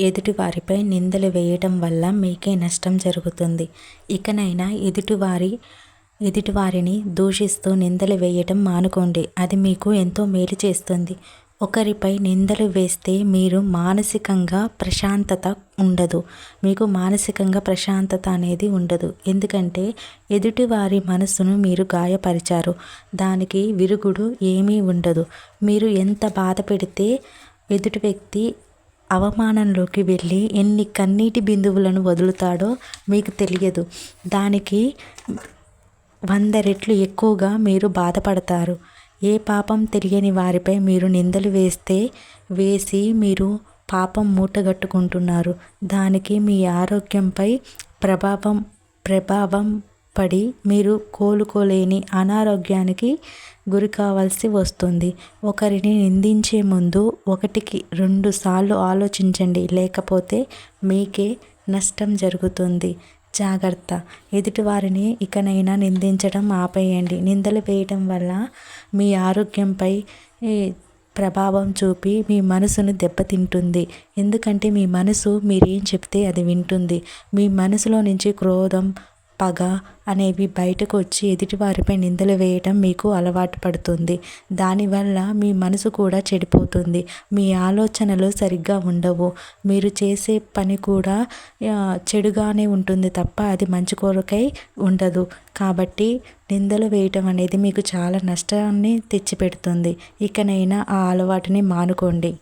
ఎదుటివారిపై నిందలు వేయటం వల్ల మీకే నష్టం జరుగుతుంది. ఇకనైనా ఎదుటివారి ఎదుటివారిని దూషిస్తూ నిందలు వేయటం మానుకోండి. అది మీకు ఎంతో మేలు చేస్తుంది. ఒకరిపై నిందలు వేస్తే మీరు మానసికంగా ప్రశాంతత ఉండదు. మీకు మానసికంగా ప్రశాంతత అనేది ఉండదు. ఎందుకంటే ఎదుటివారి మనసును మీరు గాయపరిచారు. దానికి విరుగుడు ఏమీ ఉండదు. మీరు ఎంత బాధ పెడితే ఎదుటి వ్యక్తి అవమానంలోకి వెళ్ళి ఎన్ని కన్నీటి బిందువులను వదులుతాడో మీకు తెలియదు. దానికి వంద రెట్లు ఎక్కువగా మీరు బాధపడతారు. ఏ పాపం తెలియని వారిపై మీరు నిందలు వేస్తే వేసి మీరు పాపం మూటగట్టుకుంటున్నారు. దానికి మీ ఆరోగ్యంపై ప్రభావం ప్రభావం పడి మీరు కోలుకోలేని అనారోగ్యానికి గురి కావాల్సి వస్తుంది. ఒకరిని నిందించే ముందు ఒకటికి రెండు సార్లు ఆలోచించండి. లేకపోతే మీకే నష్టం జరుగుతుంది. జాగ్రత్త. ఎదుటివారిని ఇకనైనా నిందించడం ఆపేయండి. నిందలు వేయటం వల్ల మీ ఆరోగ్యంపై ప్రభావం చూపి మీ మనసును దెబ్బతింటుంది. ఎందుకంటే మీ మనసు మీరేం చెప్తే అది వింటుంది. మీ మనసులో నుంచి క్రోధం పగ అనేవి బయటకు వచ్చి ఎదుటివారిపై నిందలు వేయటం మీకు అలవాటు పడుతుంది. దానివల్ల మీ మనసు కూడా చెడిపోతుంది. మీ ఆలోచనలు సరిగ్గా ఉండవు. మీరు చేసే పని కూడా చెడుగానే ఉంటుంది తప్ప అది మంచి కొరకై ఉండదు. కాబట్టి నిందలు వేయటం అనేది మీకు చాలా నష్టాన్ని తెచ్చిపెడుతుంది. ఇకనైనా ఆ అలవాటుని మానుకోండి.